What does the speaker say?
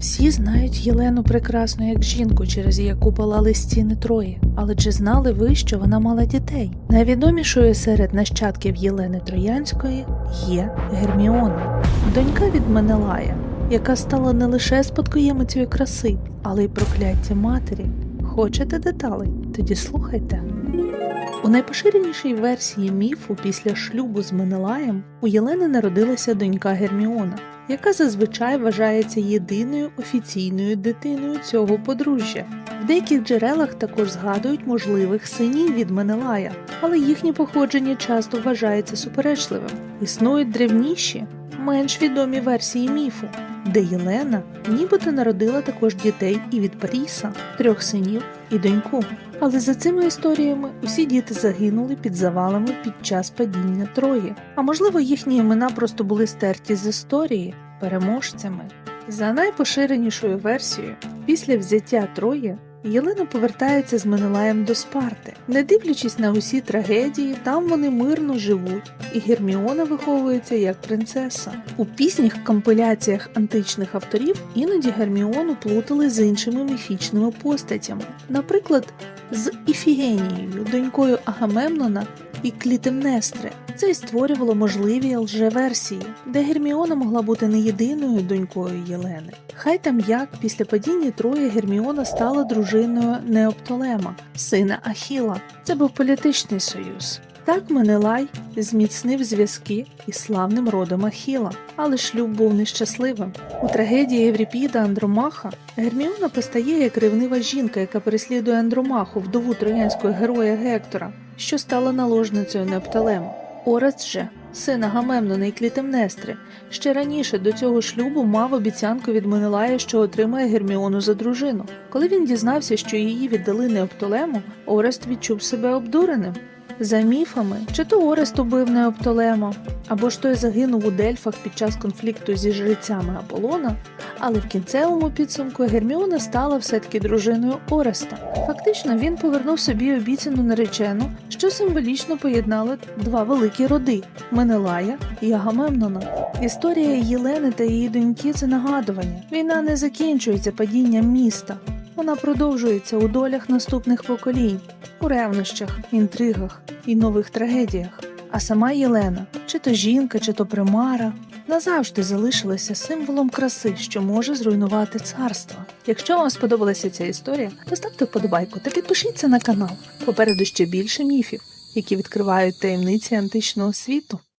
Всі знають Єлену прекрасно як жінку, через яку палали стіни Трої. Але чи знали ви, що вона мала дітей? Найвідомішою серед нащадків Єлени Троянської є Герміона, донька від Менелая, яка стала не лише спадкоємицею краси, але й прокляття матері. Хочете деталей? Тоді слухайте. У найпоширенішій версії міфу після шлюбу з Менелаєм у Єлени народилася донька Герміона, яка зазвичай вважається єдиною офіційною дитиною цього подружжя. В деяких джерелах також згадують можливих синів від Менелая, але їхнє походження часто вважається суперечливим. Існують древніші, менш відомі версії міфу, де Єлена нібито народила також дітей і від Паріса, трьох синів і доньку. Але за цими історіями усі діти загинули під завалами під час падіння Трої. А можливо, їхні імена просто були стерті з історії переможцями. За найпоширенішою версією, після взяття Трої Єлена повертається з Менелаєм до Спарти. Не дивлячись на усі трагедії, там вони мирно живуть, і Герміона виховується як принцеса. У пізніх компиляціях античних авторів іноді Герміону плутали з іншими міфічними постатями, наприклад, з Іфігенією, донькою Агамемнона і Клітемнестри. Це й створювало можливі лжеверсії, де Герміона могла бути не єдиною донькою Єлени. Хай там як після падіння Трої Герміона стала дружиною Неоптолема, сина Ахіла. Це був політичний союз. Так Менелай зміцнив зв'язки із славним родом Ахіла, але шлюб був нещасливим. У трагедії Євріпіда Андромаха Герміона постає як ревнива жінка, яка переслідує Андромаху, вдову троянського героя Гектора, що стала наложницею Непталему. Орест же, син Агамемнона і Клітемнестри, ще раніше до цього шлюбу мав обіцянку від Менелая, що отримає Герміону за дружину. Коли він дізнався, що її віддали Неоптолему, Орест відчув себе обдуреним. За міфами, чи то Орест убив Неоптолема, або ж той загинув у Дельфах під час конфлікту зі жрецями Аполлона, але в кінцевому підсумку Герміона стала все-таки дружиною Ореста. Фактично, він повернув собі обіцяну наречену, що символічно поєднали два великі роди Менелая і Агамемнона. Історія Єлени та її доньки це нагадування. Війна не закінчується падінням міста. Вона продовжується у долях наступних поколінь, у ревнощах, інтригах і нових трагедіях. А сама Єлена, чи то жінка, чи то примара, назавжди залишилася символом краси, що може зруйнувати царство. Якщо вам сподобалася ця історія, то ставте вподобайку та підпишіться на канал. Попереду ще більше міфів, які відкривають таємниці античного світу.